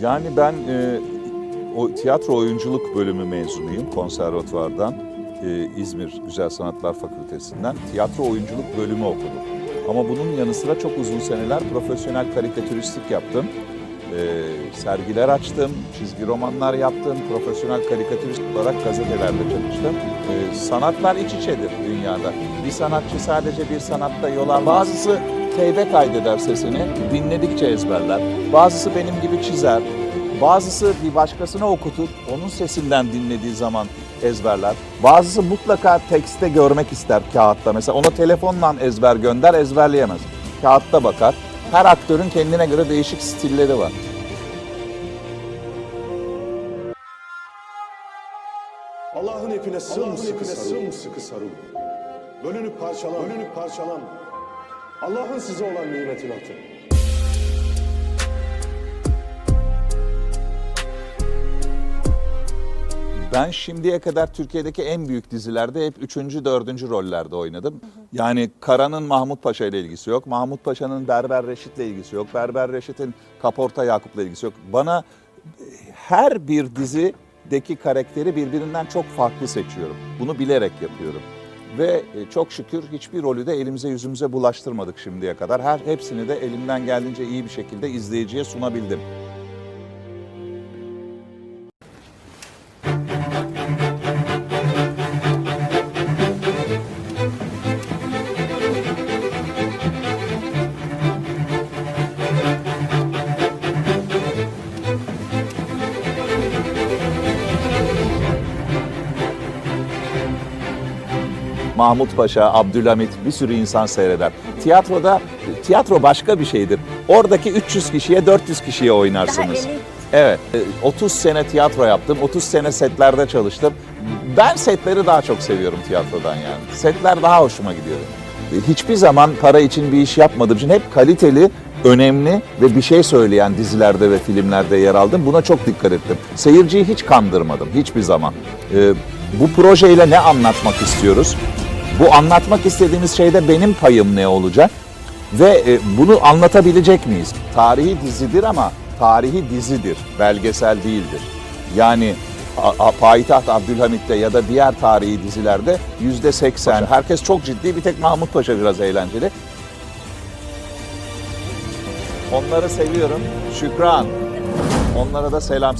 Yani ben e, o tiyatro oyunculuk bölümü mezunuyum konservatuvardan. e, İzmir Güzel Sanatlar Fakültesinden tiyatro oyunculuk bölümü okudum. Ama bunun yanı sıra çok uzun seneler profesyonel karikatüristlik yaptım. E, sergiler açtım, çizgi romanlar yaptım, profesyonel karikatürist olarak gazetelerde çalıştım. E, sanatlar iç içedir dünyada. Bir sanatçı sadece bir sanatta yol almaz. Bazısı teybe kaydeder sesini, dinledikçe ezberler. Bazısı benim gibi çizer, Bazısı bir başkasına okutur, onun sesinden dinlediği zaman ezberler. Bazısı mutlaka tekste görmek ister kağıtta. Mesela ona telefonla ezber gönder, ezberleyemez. Kağıtta bakar. Her aktörün kendine göre değişik stilleri var. Allah'ın ipine sımsıkı sarıl. Bölünüp parçalan, bölünüp parçalan. Allah'ın size olan nimetini hatırlayın. Ben şimdiye kadar Türkiye'deki en büyük dizilerde hep üçüncü, dördüncü rollerde oynadım. Yani Kara'nın Mahmut Paşa ile ilgisi yok. Mahmut Paşa'nın Berber Reşit'le ilgisi yok. Berber Reşit'in Kaporta Yakup'la ilgisi yok. Bana her bir dizideki karakteri birbirinden çok farklı seçiyorum. Bunu bilerek yapıyorum. Ve e, çok şükür hiçbir rolü de elimize yüzümüze bulaştırmadık şimdiye kadar. Her hepsini de elimden geldiğince iyi bir şekilde izleyiciye sunabildim. Mahmut Paşa, Abdülhamit bir sürü insan seyreder. Tiyatroda tiyatro başka bir şeydir. Oradaki 300 kişiye 400 kişiye oynarsınız. elit. Evet. e, 30 sene tiyatro yaptım. 30 sene setlerde çalıştım. Ben setleri daha çok seviyorum tiyatrodan yani. Setler daha hoşuma gidiyor. Hiçbir zaman para için bir iş yapmadığım için hep kaliteli, önemli ve bir şey söyleyen dizilerde ve filmlerde yer aldım. Buna çok dikkat ettim. Seyirciyi hiç kandırmadım hiçbir zaman. E, bu projeyle ne anlatmak istiyoruz? Bu anlatmak istediğimiz şeyde benim payım ne olacak? Ve e, bunu anlatabilecek miyiz? Tarihi dizidir ama tarihi dizidir, belgesel değildir. Yani Payitaht Abdülhamit'te ya da diğer tarihi dizilerde yüzde seksen, herkes çok ciddi, bir tek Mahmut Paşa biraz eğlenceli. Onları seviyorum. Şükran. Onlara da selam